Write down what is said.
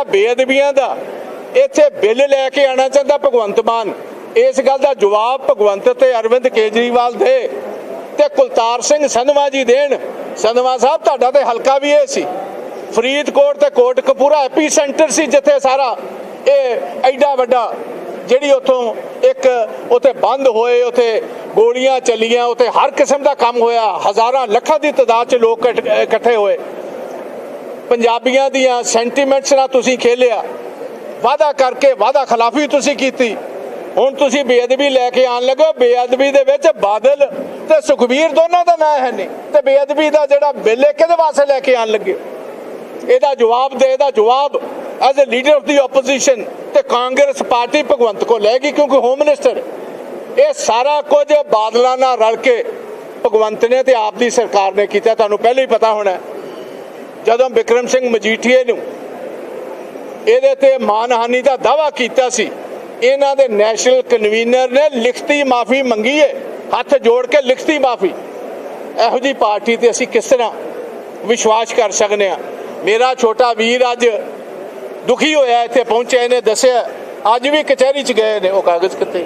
ਜਿਹੜਾ ਬੇਅਦਬੀਆਂ ਦਾ, ਇੱਥੇ ਬਿੱਲ ਲੈ ਕੇ ਆਣਾ ਚਾਹੁੰਦਾ ਭਗਵੰਤ ਮਾਨ। ਇਸ ਗੱਲ ਦਾ ਜਵਾਬ ਭਗਵੰਤ ਤੇ ਅਰਵਿੰਦ ਕੇਜਰੀਵਾਲ ਦੇ ਤੇ ਕੁਲਤਾਰ ਸਿੰਘ ਸੰਧਵਾ ਜੀ ਦੇਣ। ਸੰਧਵਾ ਸਾਹਿਬ, ਤੁਹਾਡਾ ਤੇ ਹਲਕਾ ਵੀ ਇਹ ਸੀ। ਫਰੀਦਕੋਟ ਤੇ ਕੋਟਕਪੂਰਾ ਐਪੀ ਸੈਂਟਰ ਸੀ ਜਿੱਥੇ ਸਾਰਾ ਇਹ ਐਡਾ ਵੱਡਾ ਜਿਹੜੀ ਉਥੋਂ ਇੱਕ ਉਥੇ ਬੰਦ ਹੋਏ, ਉਥੇ ਗੋਲੀਆਂ ਚੱਲੀਆਂ, ਉਥੇ ਹਰ ਕਿਸਮ ਦਾ ਕੰਮ ਹੋਇਆ, ਹਜ਼ਾਰਾਂ, ਲੱਖਾਂ ਦੀ ਤਾਦਾਦ 'ਚ ਲੋਕ ਇਕੱਠੇ ਹੋਏ। ਪੰਜਾਬੀਆਂ ਦੀਆਂ ਸੈਂਟੀਮੈਂਟਸ ਨਾਲ ਤੁਸੀਂ ਖੇਲਿਆ। ਵਾਅਦਾ ਕਰਕੇ ਵਾਅਦਾ ਖਿਲਾਫੀ ਤੁਸੀਂ ਕੀਤੀ। ਹੁਣ ਤੁਸੀਂ ਬੇਅਦਬੀ ਲੈ ਕੇ ਆਣ ਲੱਗੇ ਬੇਅਦਬੀ ਦੇ ਵਿੱਚ ਬਾਦਲ ਤੇ ਸੁਖਬੀਰ ਦੋਨਾਂ ਦਾ ਨਾਂ ਹੈ ਨਹੀਂ। ਤੇ ਬੇਅਦਬੀ ਦਾ ਜਿਹੜਾ ਬਿੱਲ ਹੈ, ਕਿਹਦੇ ਵਾਸਤੇ ਲੈ ਕੇ ਆਣ ਲੱਗੇ ਇਹਦਾ ਜਵਾਬ ਦੇ, ਇਹਦਾ ਜਵਾਬ as a leader of the opposition ਤੇ ਕਾਂਗਰਸ ਪਾਰਟੀ ਭਗਵੰਤ ਕੋ ਗਈ ਕਿਉਂਕਿ ਹੋਮ ਮਿਨਿਸਟਰ ਇਹ ਸਾਰਾ ਕੁਝ ਬਾਦਲਾਂ ਨਾਲ ਰਲ ਕੇ ਭਗਵੰਤ ਨੇ ਤੇ ਆਪ ਦੀ ਸਰਕਾਰ ਨੇ ਕੀਤਾ। ਤੁਹਾਨੂੰ ਪਹਿਲਾਂ ਹੀ ਪਤਾ ਹੋਣਾ ਜਦੋਂ ਵਿਕਰਮ ਸਿੰਘ ਮਜੀਠੀਏ ਨੂੰ ਇਹਦੇ ਤੇ ਮਾਨਹਾਨੀ ਦਾ ਦਾਵਾ ਕੀਤਾ ਸੀ, ਇਹਨਾਂ ਦੇ ਨੈਸ਼ਨਲ ਕਨਵੀਨਰ ਨੇ ਲਿਖਤੀ ਮਾਫੀ ਮੰਗੀ ਹੈ ਹੱਥ ਜੋੜ ਕੇ ਲਿਖਤੀ ਮਾਫੀ। ਇਹੋ ਜੀ ਪਾਰਟੀ ਤੇ ਅਸੀਂ ਕਿਸ ਤਰ੍ਹਾਂ ਵਿਸ਼ਵਾਸ ਕਰ ਸਕਦੇ ਹਾਂ? ਮੇਰਾ ਛੋਟਾ ਵੀਰ ਅੱਜ ਦੁਖੀ ਹੋਇਆ ਇੱਥੇ ਪਹੁੰਚਿਆ, ਇਹਨੇ ਦੱਸਿਆ, ਅੱਜ ਵੀ ਕਚਹਿਰੀ 'ਚ ਗਏ ਨੇ, ਉਹ ਕਾਗਜ਼ ਕਿੱਥੇ?